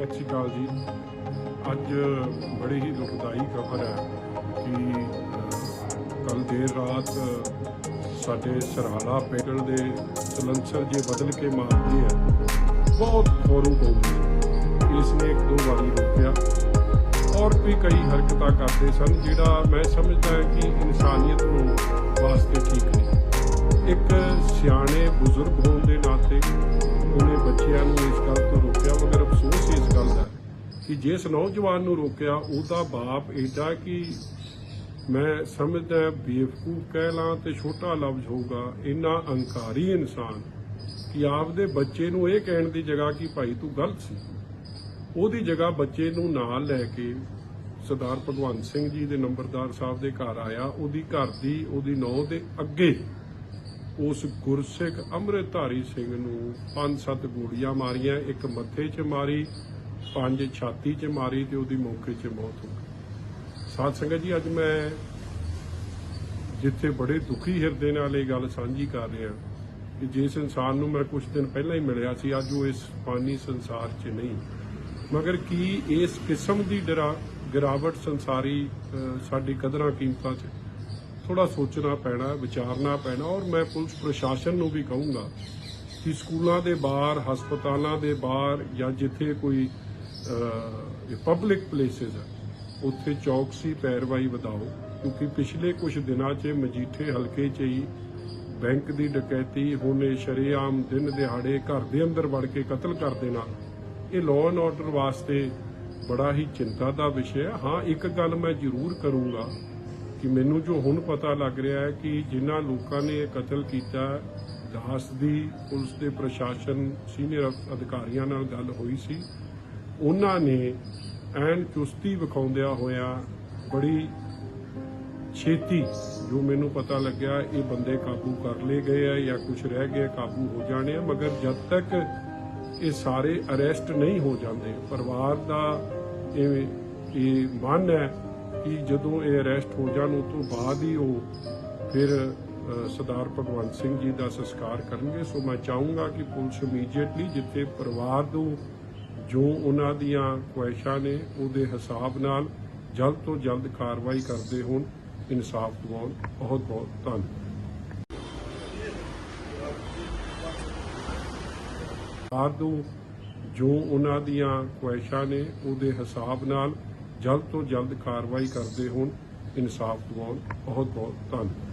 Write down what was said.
ਸਤਿ ਸ਼੍ਰੀ ਅਕਾਲ ਜੀ। ਅੱਜ ਬੜੀ ਹੀ ਦੁਖਦਾਈ ਖਬਰ ਹੈ ਕਿ ਕੱਲ ਦੇਰ ਰਾਤ ਸਾਡੇ ਸਰਹਾਲਾ ਪਿੰਡ ਦੇ ਸਲੰਸਰ ਜੇ ਬਦਲ ਕੇ ਮਾਰਦੇ ਆ ਬਹੁਤ ਖੋਰੂ ਹੋ ਗਈ। ਇਸ ਨੇ ਇੱਕ ਦੋ ਵਾਰੀ ਰੋਕਿਆ। ਔਰ ਵੀ ਕਈ ਹਰਕਤਾਂ ਕਰਦੇ ਸਨ, ਜਿਹੜਾ ਮੈਂ ਸਮਝਦਾ ਹਾਂ ਕਿ ਇਨਸਾਨੀਅਤ ਨੂੰ ਵਾਸਤੇ ਠੀਕ ਨਹੀਂ। ਇੱਕ ਸਿਆਣੇ ਬਜ਼ੁਰਗ ਹੋਣ ਜਿਸ ਨੌਜਵਾਨ ਨੂੰ ਰੋਕਿਆ, ਉਹਦਾ ਬਾਪ ਏਡਾ ਕਿ ਮੈਂ ਸਮਝਦਾ ਬੇਵਕੂਫ ਕਹਿ ਲਾਂ ਤੇ ਛੋਟਾ ਲਫ਼ਜ਼ ਹੋਊਗਾ, ਇੰਨਾ ਅਹੰਕਾਰੀ ਇਨਸਾਨ ਕਿ ਆਪਦੇ ਬੱਚੇ ਨੂੰ ਇਹ ਕਹਿਣ ਦੀ ਜਗ੍ਹਾ ਕਿ ਭਾਈ ਤੂੰ ਗਲਤ ਸੀ। ਉਹਦੀ ਜਗ੍ਹਾ ਬੱਚੇ ਨੂੰ ਨਾਲ ਲੈ ਕੇ ਸਰਦਾਰ ਭਗਵੰਤ ਸਿੰਘ ਜੀ ਦੇ ਨੰਬਰਦਾਰ ਸਾਹਿਬ ਦੇ ਘਰ ਆਇਆ, ਉਹਦੀ ਘਰ ਦੀ, ਉਹਦੀ ਨੌ ਦੇ ਅੱਗੇ ਉਸ ਗੁਰਸਿੱਖ ਅੰਮ੍ਰਿਤਧਾਰੀ ਸਿੰਘ ਨੂੰ ਪੰਜ ਸੱਤ ਗੋਲੀਆਂ ਮਾਰੀਆਂ, ਇੱਕ ਮੱਥੇ 'ਚ ਮਾਰੀ ਪੰਜ ਛਾਤੀ 'ਚ ਮਾਰੀ ਤੇ ਉਹਦੀ ਮੌਕੇ 'ਚ ਮੌਤ ਹੋ ਗਈ। ਸਾਧ ਸੰਗਤ ਜੀ, ਅੱਜ ਮੈਂ ਜਿੱਥੇ ਬੜੇ ਦੁਖੀ ਹਿਰਦੇ ਨਾਲ ਇਹ ਗੱਲ ਸਾਂਝੀ ਕਰ ਰਿਹਾ ਕਿ ਜਿਸ ਇਨਸਾਨ ਨੂੰ ਮੈਂ ਕੁਝ ਦਿਨ ਪਹਿਲਾਂ ਹੀ ਮਿਲਿਆ ਸੀ, ਅੱਜ ਉਹ ਇਸ ਪਾਨੀ ਸੰਸਾਰ 'ਚ ਨਹੀਂ। ਮਗਰ ਕੀ ਇਸ ਕਿਸਮ ਦੀ ਡਰਾ, ਗਿਰਾਵਟ ਸੰਸਾਰੀ ਸਾਡੀ ਕਦਰਾਂ ਕੀਮਤਾਂ 'ਚ ਥੋੜਾ ਸੋਚਣਾ ਪੈਣਾ, ਵਿਚਾਰਨਾ ਪੈਣਾ ਔਰ ਮੈਂ ਪੁਲਿਸ ਪ੍ਰਸ਼ਾਸਨ ਨੂੰ ਵੀ ਕਹੂੰਗਾ ਕਿ ਸਕੂਲਾਂ ਦੇ ਬਾਹਰ, ਹਸਪਤਾਲਾਂ ਦੇ ਬਾਹਰ ਜਾਂ ਜਿੱਥੇ ਕੋਈ ਪਬਲਿਕ ਪਲੇਸਿਸ ਹੈ ਉੱਥੇ ਚੌਕਸੀ ਪੈਰਵਾਈ ਵਧਾਓ, ਕਿਉਂਕਿ ਪਿਛਲੇ ਕੁਝ ਦਿਨਾਂ 'ਚ ਮਜੀਠੇ ਹਲਕੇ 'ਚ ਹੀ ਬੈਂਕ ਦੀ ਡਕੈਤੀ, ਹੋਣੇ ਸ਼ਰੇਆਮ ਦਿਨ ਦਿਹਾੜੇ ਘਰ ਦੇ ਅੰਦਰ ਵੜ ਕੇ ਕਤਲ ਕਰ ਦੇਣਾ, ਇਹ ਲਾਅ ਐਂਡ ਆਰਡਰ ਵਾਸਤੇ ਬੜਾ ਹੀ ਚਿੰਤਾ ਦਾ ਵਿਸ਼ਾ ਹੈ। ਹਾਂ, ਇੱਕ ਗੱਲ ਮੈਂ ਜ਼ਰੂਰ ਕਰੂੰਗਾ ਕਿ ਮੈਨੂੰ ਜੋ ਹੁਣ ਪਤਾ ਲੱਗ ਰਿਹਾ ਹੈ ਕਿ ਜਿਨ੍ਹਾਂ ਲੋਕਾਂ ਨੇ ਇਹ ਕਤਲ ਕੀਤਾ ਦਾਸ ਦੀ ਪੁਲਿਸ ਦੇ ਪ੍ਰਸ਼ਾਸਨ ਸੀਨੀਅਰ ਅਧਿਕਾਰੀਆਂ ਨਾਲ ਗੱਲ ਹੋਈ ਸੀ। ਉਹਨਾਂ ਨੇ ਐਨ ਚੁਸਤੀ ਵਿਖਾਉਂਦਿਆਂ ਹੋਇਆ ਬੜੀ ਛੇਤੀ ਜੋ ਮੈਨੂੰ ਪਤਾ ਲੱਗਿਆ, ਇਹ ਬੰਦੇ ਕਾਬੂ ਕਰ ਲਏ ਗਏ ਆ ਜਾਂ ਕੁਝ ਰਹਿ ਗਏ ਕਾਬੂ ਹੋ ਜਾਣੇ ਆ। ਮਗਰ ਜਦ ਤੱਕ ਇਹ ਸਾਰੇ ਅਰੈਸਟ ਨਹੀਂ ਹੋ ਜਾਂਦੇ, ਪਰਿਵਾਰ ਦਾ ਇਹ ਇਹ ਮਨ ਹੈ ਕਿ ਜਦੋਂ ਇਹ ਅਰੈਸਟ ਹੋ ਜਾਣ, ਉਸ ਤੋਂ ਬਾਅਦ ਹੀ ਉਹ ਫਿਰ ਸਰਦਾਰ ਭਗਵੰਤ ਸਿੰਘ ਜੀ ਦਾ ਸੰਸਕਾਰ ਕਰਨਗੇ। ਸੋ ਮੈਂ ਚਾਹੂੰਗਾ ਕਿ ਪੁਲਿਸ ਇਮੀਡੀਏਟਲੀ ਜਿੱਥੇ ਪਰਿਵਾਰ ਨੂੰ ਜੋ ਉਹਨਾਂ ਦੀਆਂ ਖੁਆਇਸ਼ਾਂ ਨੇ ਉਹਦੇ ਹਿਸਾਬ ਨਾਲ ਜਲਦ ਤੋਂ ਜਲਦ ਕਾਰਵਾਈ ਕਰਦੇ ਹੋਣ, ਇਨਸਾਫ ਦਿਵਾਉਣ। ਬਹੁਤ ਬਹੁਤ ਧੰਨਵਾਦ। ਸਰਕਾਰ ਜੋ ਉਹਨਾਂ ਦੀਆਂ ਖੁਆਇਸ਼ਾਂ ਨੇ ਉਹਦੇ ਹਿਸਾਬ ਨਾਲ ਜਲਦ ਤੋਂ ਜਲਦ ਕਾਰਵਾਈ ਕਰਦੇ ਹੋਣ, ਇਨਸਾਫ ਦਿਵਾਉਣ। ਬਹੁਤ ਬਹੁਤ ਧੰਨਵਾਦ।